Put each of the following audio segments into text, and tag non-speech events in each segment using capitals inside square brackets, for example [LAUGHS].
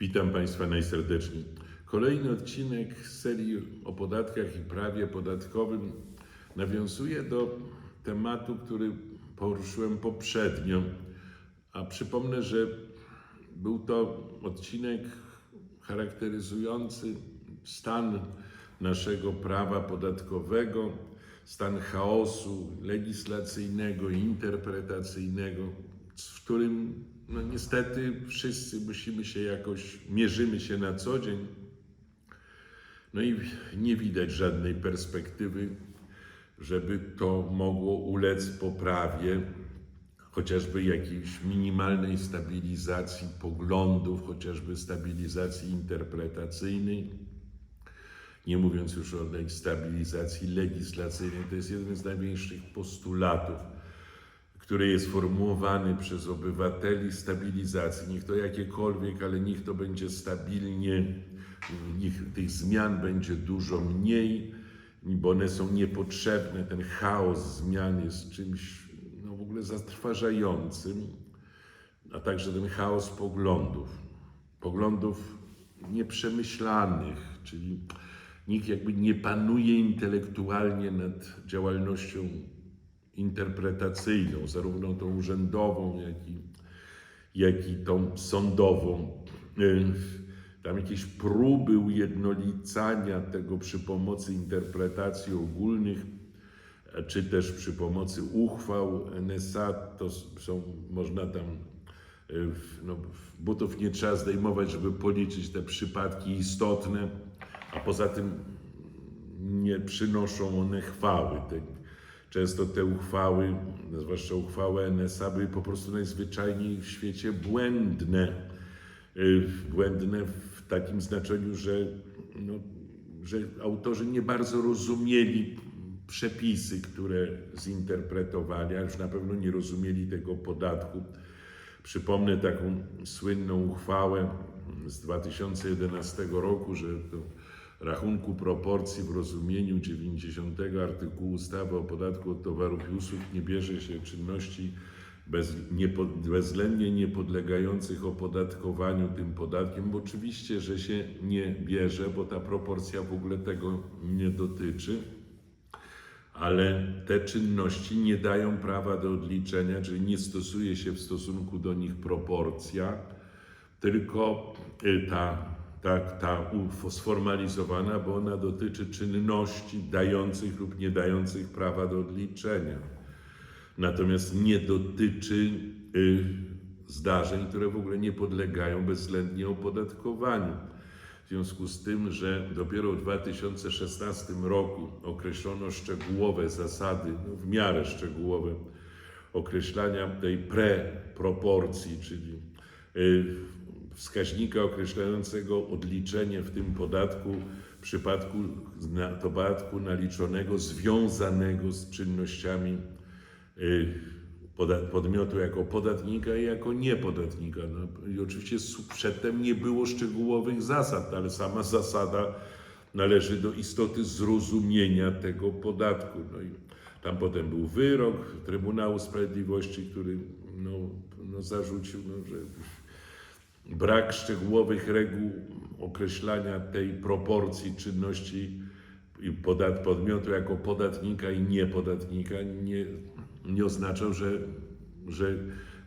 Witam Państwa najserdeczniej. Kolejny odcinek serii o podatkach i prawie podatkowym nawiązuje do tematu, który poruszyłem poprzednio. A przypomnę, że był to odcinek charakteryzujący stan naszego prawa podatkowego, stan chaosu legislacyjnego i interpretacyjnego, w którym no niestety wszyscy musimy się jakoś, mierzymy się na co dzień. No i nie widać żadnej perspektywy, żeby to mogło ulec poprawie, chociażby jakiejś minimalnej stabilizacji poglądów, chociażby stabilizacji interpretacyjnej. Nie mówiąc już o stabilizacji legislacyjnej, to jest jeden z największych postulatów który jest formułowany przez obywateli stabilizacji, niech to jakiekolwiek, ale niech to będzie stabilnie, niech tych zmian będzie dużo mniej, bo one są niepotrzebne. Ten chaos zmian jest czymś no, w ogóle zatrważającym, a także ten chaos poglądów, poglądów nieprzemyślanych, czyli nikt jakby nie panuje intelektualnie nad działalnością interpretacyjną, zarówno tą urzędową, jak i, jak i tą sądową. Y, Tam jakieś próby ujednolicania tego przy pomocy interpretacji ogólnych, czy też przy pomocy uchwał NSA, to są, można tam, y, no, butów nie trzeba zdejmować, żeby policzyć te przypadki istotne, a poza tym nie przynoszą one chwały. Te, Często te uchwały, zwłaszcza uchwały NSA, były po prostu najzwyczajniej w świecie błędne. Y, Błędne w takim znaczeniu, że, no, że autorzy nie bardzo rozumieli przepisy, które zinterpretowali, a już na pewno nie rozumieli tego podatku. Przypomnę taką słynną uchwałę z 2011 roku, że to rachunku proporcji w rozumieniu 90 artykułu ustawy o podatku od towarów i usług nie bierze się czynności bez, niepo, bezwzględnie niepodlegających opodatkowaniu tym podatkiem, bo oczywiście, że się nie bierze, bo ta proporcja w ogóle tego nie dotyczy, ale te czynności nie dają prawa do odliczenia, czyli nie stosuje się w stosunku do nich proporcja, tylko y, ta tak, ta sformalizowana, bo ona dotyczy czynności dających lub nie dających prawa do odliczenia. Natomiast nie dotyczy y, zdarzeń, które w ogóle nie podlegają bezwzględnie opodatkowaniu. W związku z tym, że dopiero w 2016 roku określono szczegółowe zasady, no w miarę szczegółowe, określania tej preproporcji, czyli y, wskaźnika określającego odliczenie w tym podatku w przypadku podatku naliczonego związanego z czynnościami y, podmiotu jako podatnika i jako niepodatnika. No, I oczywiście przedtem nie było szczegółowych zasad, ale sama zasada należy do istoty zrozumienia tego podatku. No i tam potem był wyrok Trybunału Sprawiedliwości, który no, no zarzucił, no, że brak szczegółowych reguł określania tej proporcji czynności podmiotu jako podatnika i niepodatnika nie, nie oznaczał, że, że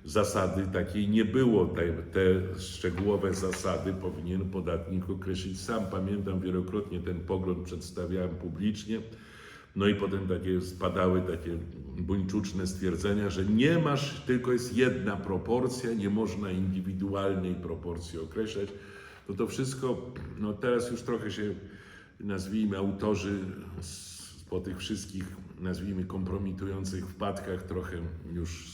zasady takiej nie było. Te, te szczegółowe zasady powinien podatnik określić sam. Pamiętam wielokrotnie ten pogląd przedstawiałem publicznie. No i potem takie spadały takie buńczuczne stwierdzenia, że nie masz, tylko jest jedna proporcja, nie można indywidualnej proporcji określać. No to wszystko, no teraz już trochę się, nazwijmy, autorzy po tych wszystkich, nazwijmy, kompromitujących wpadkach trochę już,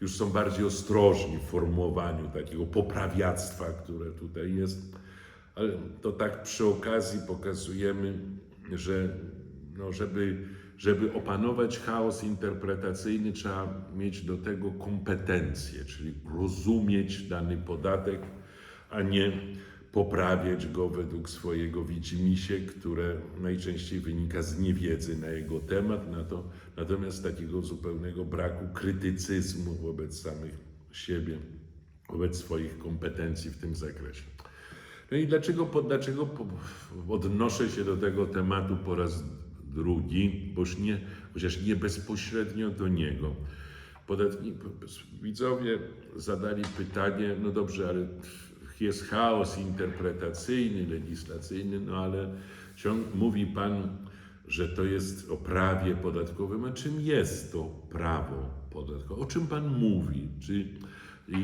już są bardziej ostrożni w formułowaniu takiego poprawiactwa, które tutaj jest. Ale to tak przy okazji pokazujemy, że no, żeby, żeby opanować chaos interpretacyjny, trzeba mieć do tego kompetencje, czyli rozumieć dany podatek, a nie poprawiać go według swojego widzimisię, które najczęściej wynika z niewiedzy na jego temat, na to, natomiast takiego zupełnego braku krytycyzmu wobec samych siebie, wobec swoich kompetencji w tym zakresie. No i dlaczego, dlaczego odnoszę się do tego tematu po raz drugi, bo już nie, chociaż nie bezpośrednio do niego. Podatni, widzowie zadali pytanie, no dobrze, ale jest chaos interpretacyjny, legislacyjny, no ale ciąg, mówi Pan, że to jest o prawie podatkowym. A czym jest to prawo podatkowe? O czym Pan mówi? Czy,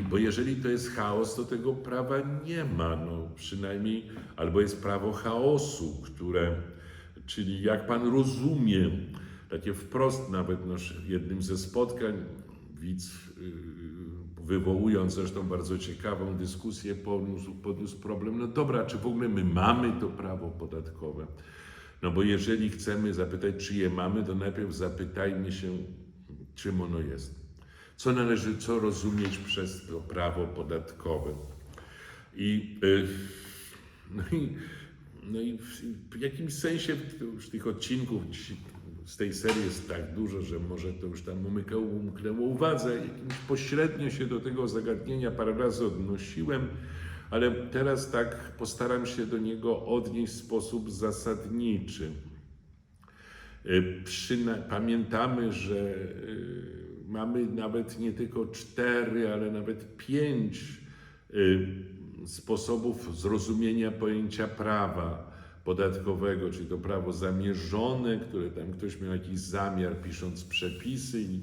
bo jeżeli to jest chaos, to tego prawa nie ma, no przynajmniej, albo jest prawo chaosu, które, czyli jak Pan rozumie, takie wprost nawet no, jednym ze spotkań widz yy, wywołując zresztą bardzo ciekawą dyskusję podniósł, podniósł problem, no dobra, czy w ogóle my mamy to prawo podatkowe? No bo jeżeli chcemy zapytać, czy je mamy, to najpierw zapytajmy się, czym ono jest. Co należy, co rozumieć przez to prawo podatkowe. I, yy, no i, no i w, jakimś sensie już tych odcinków z tej serii jest tak dużo, że może to już tam umykało, umknęło uwadze. Jakimś pośrednio się do tego zagadnienia parę razy odnosiłem, ale teraz tak postaram się do niego odnieść w sposób zasadniczy. Y, Przyna- pamiętamy, że y, mamy nawet nie tylko cztery, ale nawet pięć y, sposobów zrozumienia pojęcia prawa podatkowego, czyli to prawo zamierzone, które tam ktoś miał jakiś zamiar pisząc przepisy i,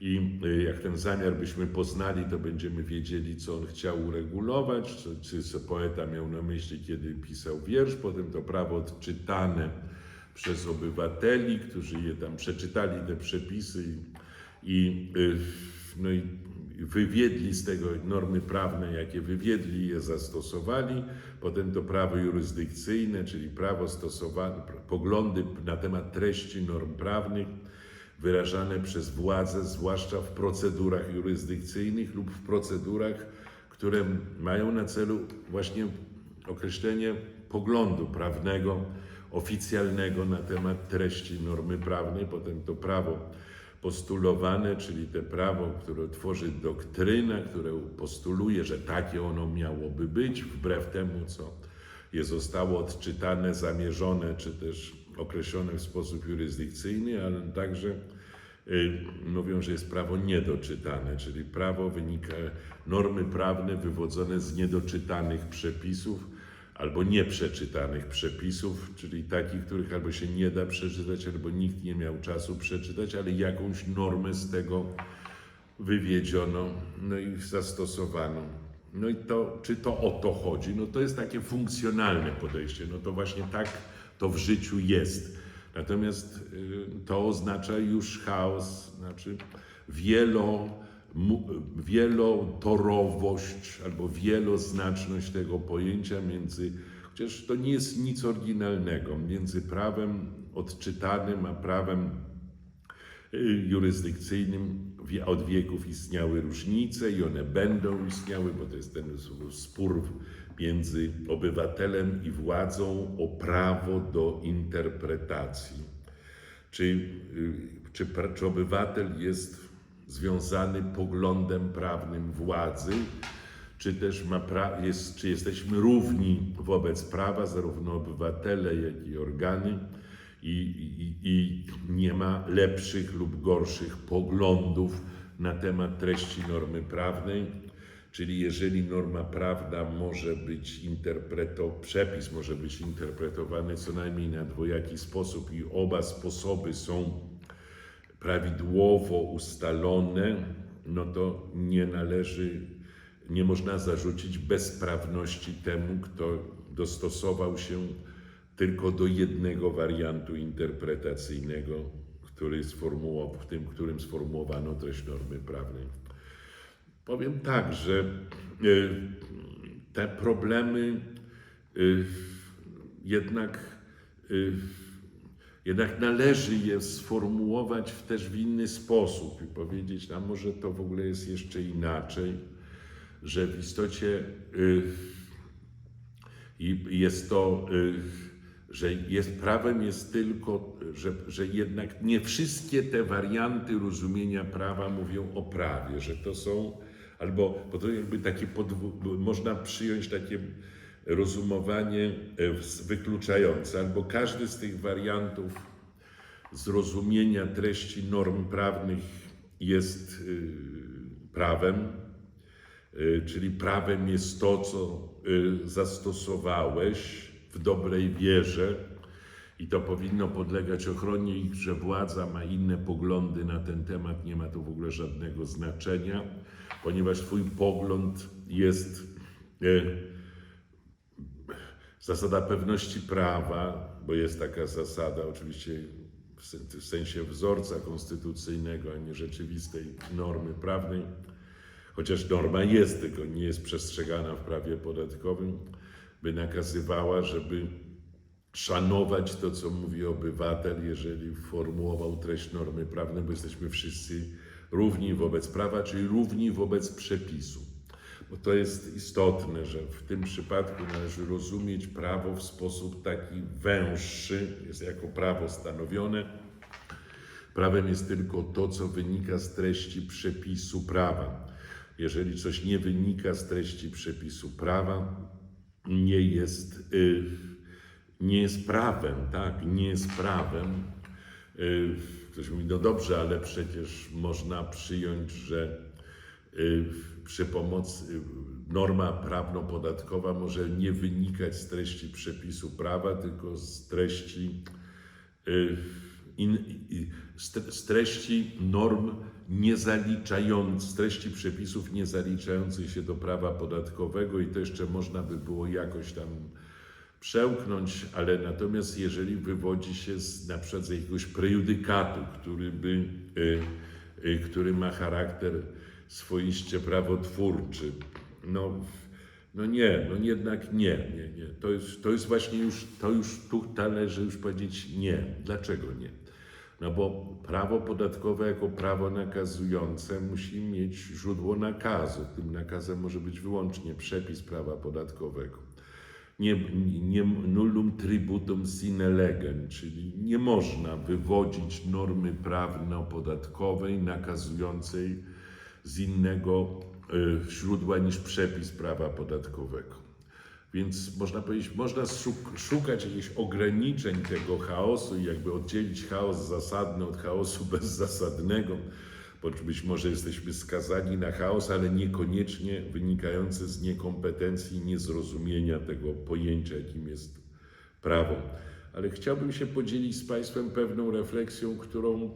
i y, jak ten zamiar byśmy poznali, to będziemy wiedzieli, co on chciał uregulować, czy, czy co poeta miał na myśli, kiedy pisał wiersz. Potem to prawo odczytane przez obywateli, którzy je tam przeczytali te przepisy i, i, y, no i wywiedli z tego normy prawne, jakie wywiedli, je zastosowali. Potem to prawo jurysdykcyjne, czyli prawo stosowane, poglądy na temat treści norm prawnych wyrażane przez władze, zwłaszcza w procedurach jurysdykcyjnych lub w procedurach, które mają na celu właśnie określenie poglądu prawnego, oficjalnego na temat treści normy prawnej. Potem to prawo postulowane, czyli te prawo, które tworzy doktryna, które postuluje, że takie ono miałoby być, wbrew temu, co je zostało odczytane, zamierzone, czy też określone w sposób jurysdykcyjny, ale także y, mówią, że jest prawo niedoczytane, czyli prawo wynika, normy prawne wywodzone z niedoczytanych przepisów, albo nieprzeczytanych przepisów, czyli takich, których albo się nie da przeczytać, albo nikt nie miał czasu przeczytać, ale jakąś normę z tego wywiedziono, no i zastosowano. No i to, czy to o to chodzi? No to jest takie funkcjonalne podejście, no to właśnie tak to w życiu jest. Natomiast y, to oznacza już chaos, znaczy wielo, wielotorowość albo wieloznaczność tego pojęcia między, chociaż to nie jest nic oryginalnego, między prawem odczytanym a prawem y, jurysdykcyjnym od wieków istniały różnice i one będą istniały, bo to jest ten spór między obywatelem i władzą o prawo do interpretacji. Czy, y, czy, czy obywatel jest związany poglądem prawnym władzy, czy też ma pra- jest, czy jesteśmy równi wobec prawa, zarówno obywatele, jak i organy, i, i, i nie ma lepszych lub gorszych poglądów na temat treści normy prawnej. Czyli jeżeli norma prawna może być interpretowana, przepis może być interpretowany co najmniej na dwojaki sposób i oba sposoby są prawidłowo ustalone, no to nie należy, nie można zarzucić bezprawności temu, kto dostosował się tylko do jednego wariantu interpretacyjnego, który sformułował, w tym, którym sformułowano treść normy prawnej. Powiem tak, że y, te problemy y, jednak, y, jednak należy je sformułować też w inny sposób i powiedzieć, a może to w ogóle jest jeszcze inaczej, że w istocie y, jest to, y, że jest prawem jest tylko, że, że jednak nie wszystkie te warianty rozumienia prawa mówią o prawie, że to są albo, bo to jakby takie podw- można przyjąć takie rozumowanie e, wykluczające, albo każdy z tych wariantów zrozumienia treści norm prawnych jest y, prawem, y, czyli prawem jest to, co y, zastosowałeś w dobrej wierze i to powinno podlegać ochronie i że władza ma inne poglądy na ten temat, nie ma to w ogóle żadnego znaczenia, ponieważ Twój pogląd jest zasada pewności prawa, bo jest taka zasada, oczywiście w sen- w sensie wzorca konstytucyjnego, a nie rzeczywistej normy prawnej, chociaż norma jest, tylko nie jest przestrzegana w prawie podatkowym, by nakazywała, żeby szanować to, co mówi obywatel, jeżeli formułował treść normy prawnej, bo jesteśmy wszyscy równi wobec prawa, czyli równi wobec przepisu. Bo to jest istotne, że w tym przypadku należy rozumieć prawo w sposób taki węższy, jest jako prawo stanowione. Prawem jest tylko to, co wynika z treści przepisu prawa. Jeżeli coś nie wynika z treści przepisu prawa, nie jest, y, nie jest prawem, tak? Nie jest prawem. Y, ktoś mówi, no dobrze, ale przecież można przyjąć, że y, przy pomocy y, norma prawno-podatkowa może nie wynikać z treści przepisu prawa, tylko z treści y, in, z tre- z treści norm niezaliczających, z treści przepisów niezaliczających się do prawa podatkowego i to jeszcze można by było jakoś tam przełknąć, ale natomiast jeżeli wywodzi się z, na przykład z jakiegoś prejudykatu, który, by, y, który ma charakter swoiście prawotwórczy, no, no nie, no jednak nie, nie, nie. To jest, to jest właśnie już, to już tu należy już powiedzieć nie. Dlaczego nie? No bo prawo podatkowe jako prawo nakazujące musi mieć źródło nakazu. Tym nakazem może być wyłącznie przepis prawa podatkowego. Nie, nie nullum tributum sine legem, czyli nie można wywodzić normy prawno-podatkowej nakazującej z innego y, źródła niż przepis prawa podatkowego. Więc można powiedzieć, można szuk- szukać jakichś ograniczeń tego chaosu i jakby oddzielić chaos zasadny od chaosu [LAUGHS] bezzasadnego, bo być może jesteśmy skazani na chaos, ale niekoniecznie wynikający z niekompetencji niezrozumienia tego pojęcia, jakim jest prawo. Ale chciałbym się podzielić z Państwem pewną refleksją, którą, e,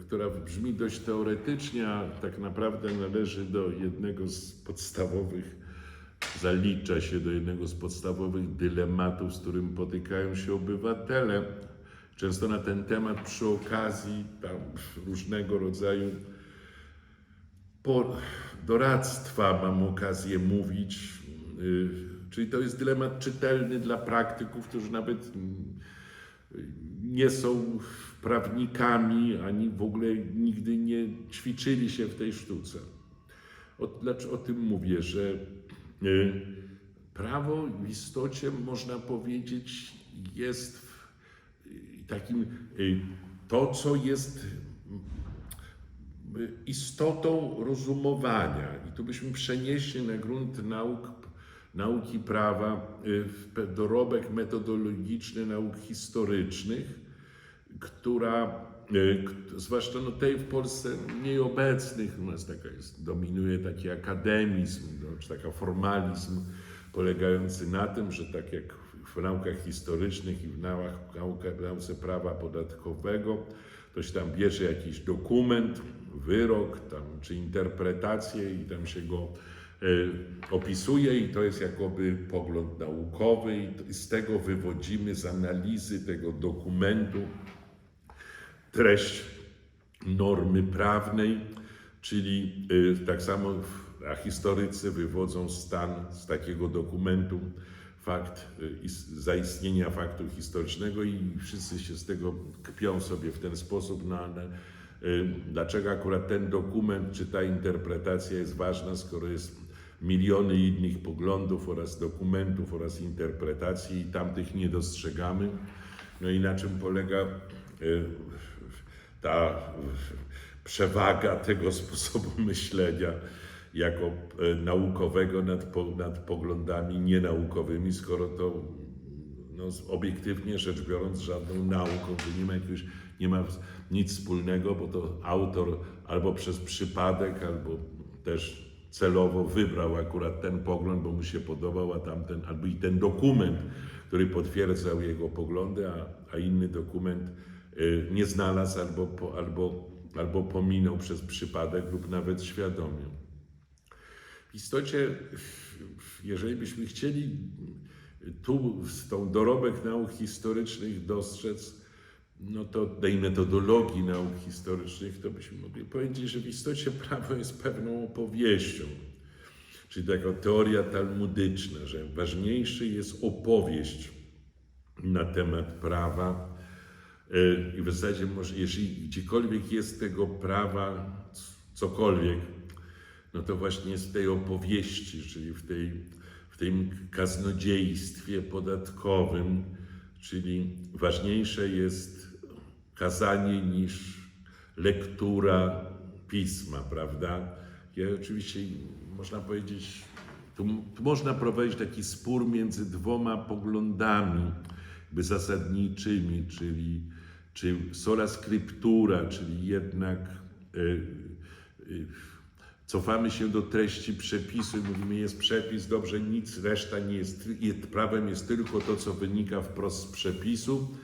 która brzmi dość teoretycznie, a tak naprawdę należy do jednego z podstawowych zalicza się do jednego z podstawowych dylematów, z którym potykają się obywatele. Często na ten temat przy okazji tam różnego rodzaju doradztwa mam okazję mówić. y, Czyli to jest dylemat czytelny dla praktyków, którzy nawet nie są prawnikami, ani w ogóle nigdy nie ćwiczyli się w tej sztuce. O, dlaczego o tym mówię, że y, prawo w istocie można powiedzieć jest y, takim y, to, co jest istotą rozumowania. I tu byśmy przenieśli na grunt nauk, nauki prawa y, dorobek metodologiczny nauk historycznych, która, y, zwłaszcza no tej w Polsce mniej obecnych, u nas taka jest, dominuje taki akademizm, no, czy taka formalizm polegający na tym, że tak jak w naukach historycznych i w naukach, nauce prawa podatkowego, to się tam bierze jakiś dokument, wyrok tam, czy interpretację i tam się go opisuje i to jest jakoby pogląd naukowy i z tego wywodzimy z analizy tego dokumentu treść normy prawnej, czyli y, tak samo a historycy wywodzą stan z takiego dokumentu fakt is- zaistnienia faktu historycznego i wszyscy się z tego kpią sobie w ten sposób, no ale y, dlaczego akurat ten dokument czy ta interpretacja jest ważna, skoro jest miliony innych poglądów oraz dokumentów oraz interpretacji i tamtych nie dostrzegamy. No i na czym polega y, ta przewaga tego [LAUGHS] sposobu myślenia. jako e, naukowego nad, nad poglądami nienaukowymi, skoro to no, obiektywnie rzecz biorąc żadną nauką, to nie ma jakiegoś, nie ma nic wspólnego, bo to autor albo przez przypadek, albo też celowo wybrał akurat ten pogląd, bo mu się podobał, a tamten, albo i ten dokument, który potwierdzał jego poglądy, a, a inny dokument y, nie znalazł albo, albo, albo pominął przez przypadek lub nawet świadomie. W istocie, jeżeli byśmy chcieli tu z tą dorobek nauk historycznych dostrzec, no to tej metodologii nauk historycznych, to byśmy mogli powiedzieć, że w istocie prawo jest pewną opowieścią. Czyli taka teoria talmudyczna, że ważniejszy jest opowieść na temat prawa. Yy, I w zasadzie, może, jeżeli gdziekolwiek jest tego prawa cokolwiek, no to właśnie w tej opowieści, czyli w, tej, w tym kaznodziejstwie podatkowym, czyli ważniejsze jest kazanie niż lektura pisma, prawda? Ja oczywiście można powiedzieć, tu, tu można prowadzić taki spór między dwoma poglądami jakby zasadniczymi, czyli czy sola scriptura, czyli jednak y, y, cofamy się do treści przepisu i mówimy, jest przepis, dobrze, nic, reszta nie jest, jest prawem jest tylko to, co wynika wprost z przepisu,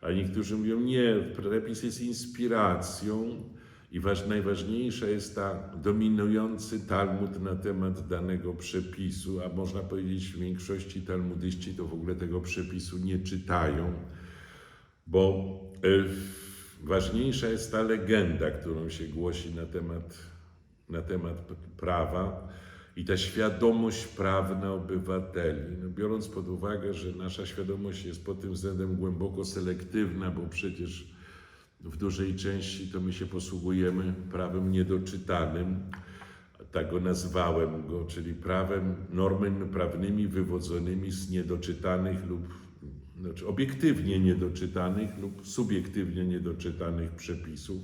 a niektórzy mówią, nie, przepis jest inspiracją i waż, najważniejsza jest ta dominujący Talmud na temat danego przepisu, a można powiedzieć, w większości talmudyści to w ogóle tego przepisu nie czytają, bo y, ważniejsza jest ta legenda, którą się głosi na temat, na temat prawa i ta świadomość prawna obywateli. No, biorąc pod uwagę, że nasza świadomość jest pod tym względem głęboko selektywna, bo przecież w dużej części to my się posługujemy prawem niedoczytanym, tak go nazwałem go, czyli prawem, normami prawnymi wywodzonymi z niedoczytanych lub znaczy obiektywnie niedoczytanych lub subiektywnie niedoczytanych przepisów,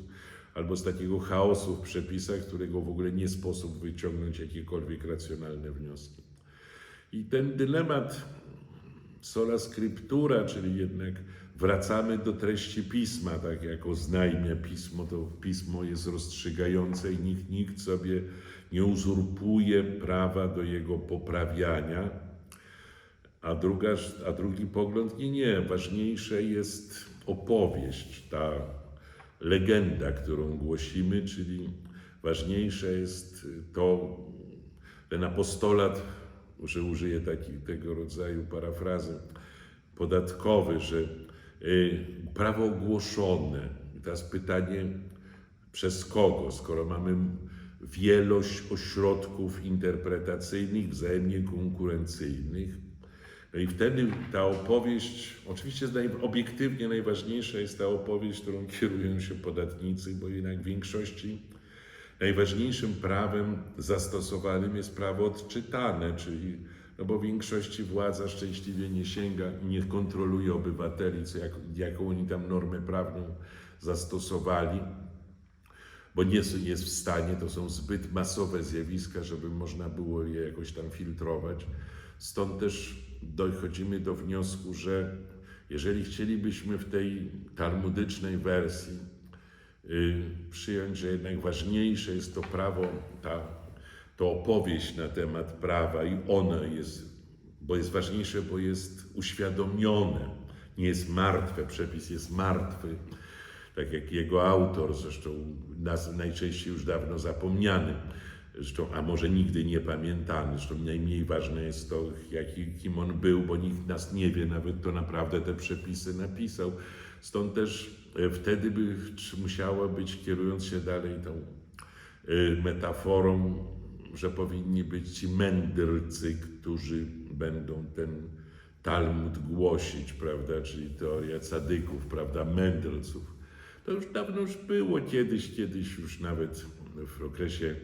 albo z takiego chaosu w przepisach, którego w ogóle nie sposób wyciągnąć jakiekolwiek racjonalne wnioski. I ten dylemat sola scriptura, czyli jednak wracamy do treści pisma, tak jak oznajmia pismo, to pismo jest rozstrzygające i nikt, nikt sobie nie uzurpuje prawa do jego poprawiania. A, druga, a drugi pogląd, nie, nie, ważniejsze jest opowieść, ta legenda, którą głosimy, czyli ważniejsze jest to, ten apostolat, że użyję taki, tego rodzaju parafrazy, podatkowy, że y, prawo ogłoszone. I teraz pytanie, przez kogo, skoro mamy wielość ośrodków interpretacyjnych, wzajemnie konkurencyjnych. I wtedy ta opowieść, oczywiście obiektywnie najważniejsza jest ta opowieść, którą kierują się podatnicy, bo jednak w większości najważniejszym prawem zastosowanym jest prawo odczytane, czyli no bo w większości władza szczęśliwie nie sięga i nie kontroluje obywateli, co jak, jaką oni tam normę prawną zastosowali, bo nie jest w stanie, to są zbyt masowe zjawiska, żeby można było je jakoś tam filtrować. Stąd też dochodzimy do wniosku, że jeżeli chcielibyśmy w tej talmudycznej wersji y, przyjąć, że jednak ważniejsze jest to prawo, ta, to opowieść na temat prawa i ono jest, bo jest ważniejsze, bo jest uświadomione, nie jest martwe, przepis jest martwy, tak jak jego autor, zresztą nas najczęściej już dawno zapomniany, zresztą, a może nigdy nie pamiętany, zresztą najmniej ważne jest to, jaki, kim on był, bo nikt nas nie wie, nawet to naprawdę te przepisy napisał. Stąd też e, wtedy by czy musiało być, kierując się dalej tą y, metaforą, że powinni być ci mędrcy, którzy będą ten Talmud głosić, prawda, czyli teoria cadyków, prawda, mędrców. To już dawno już było kiedyś, kiedyś już nawet w okresie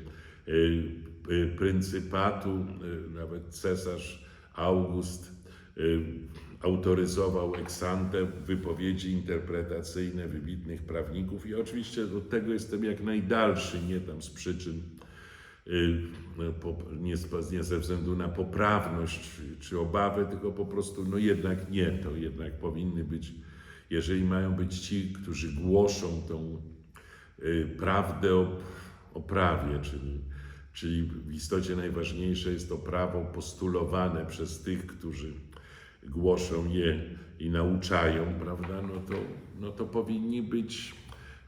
pryncypatu, y, nawet cesarz August y, autoryzował eksante wypowiedzi interpretacyjne wybitnych prawników. I oczywiście od tego jestem jak najdalszy, nie tam z przyczyn y, no, nie, nie ze względu na poprawność czy, obawę, tylko po prostu, no jednak nie, to jednak powinny być, jeżeli mają być ci, którzy głoszą tą y, prawdę o, o prawie, czyli, czyli w istocie najważniejsze jest to prawo postulowane przez tych, którzy głoszą je i nauczają, prawda, no to, no to powinni być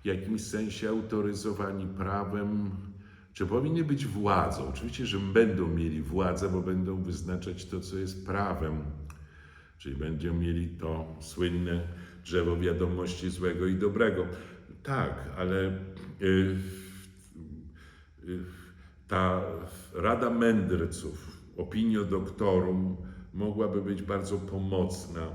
w jakimś sensie autoryzowani prawem, czy powinny być władzą. Oczywiście, że będą mieli władzę, bo będą wyznaczać to, co jest prawem. Czyli będziemy mieli to słynne drzewo wiadomości złego i dobrego. Tak, ale y, y, ta Rada Mędrców, opiniodoktorum, mogłaby być bardzo pomocna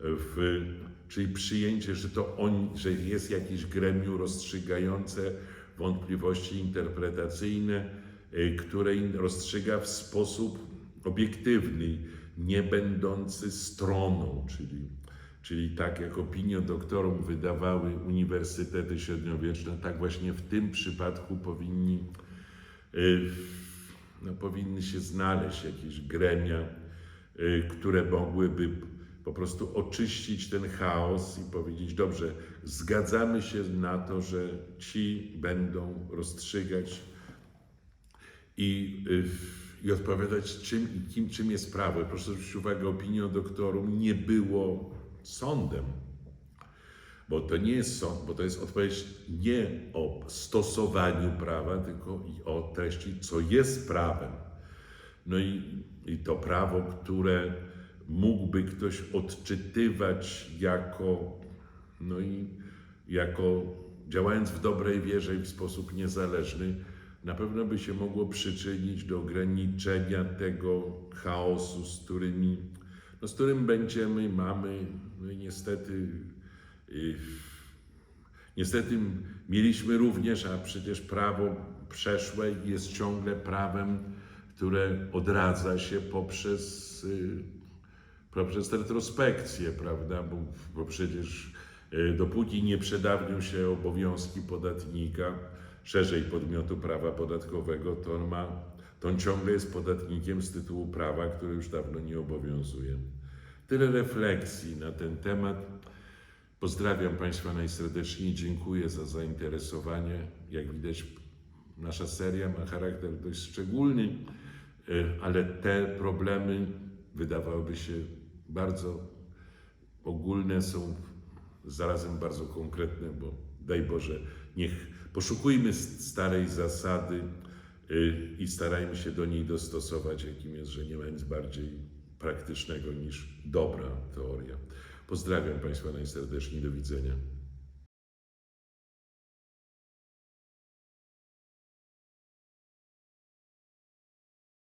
w, czyli przyjęcie, że to on, że jest jakieś gremium rozstrzygające wątpliwości interpretacyjne, y, które rozstrzyga w sposób obiektywny, nie będący stroną, czyli, czyli tak jak opiniodoktorom wydawały uniwersytety średniowieczne, tak właśnie w tym przypadku powinni, no, powinny się znaleźć jakieś gremia, y, które mogłyby po prostu oczyścić ten chaos i powiedzieć, dobrze, zgadzamy się na to, że ci będą rozstrzygać i, y, i odpowiadać, czym kim, czym jest prawo. Proszę zwrócić uwagę, opiniodoktorum nie było sądem, bo to nie jest bo to jest odpowiedź nie o stosowaniu prawa, tylko i o treści, co jest prawem. No i, i to prawo, które mógłby ktoś odczytywać jako, no i jako działając w dobrej wierze i w sposób niezależny, na pewno by się mogło przyczynić do ograniczenia tego chaosu, z którymi, no z którym będziemy, mamy, no i niestety, niestety mieliśmy również, a przecież prawo przeszłe jest ciągle prawem, które odradza się poprzez, y, poprzez retrospekcję, prawda? Bo, bo przecież y, dopóki nie przedawnią się obowiązki podatnika, szerzej podmiotu prawa podatkowego, to on ma, to on ciągle jest podatnikiem z tytułu prawa, które już dawno nie obowiązuje. Tyle refleksji na ten temat. Pozdrawiam Państwa najserdeczniej, dziękuję za zainteresowanie. Jak widać, nasza seria ma charakter dość szczególny, y, ale te problemy wydawałyby się bardzo ogólne, są zarazem bardzo konkretne, bo daj Boże, niech poszukujmy starej zasady y, i starajmy się do niej dostosować, jakim jest, że nie ma nic bardziej praktycznego niż dobra teoria. Pozdrawiam Państwa najserdeczniej, do widzenia.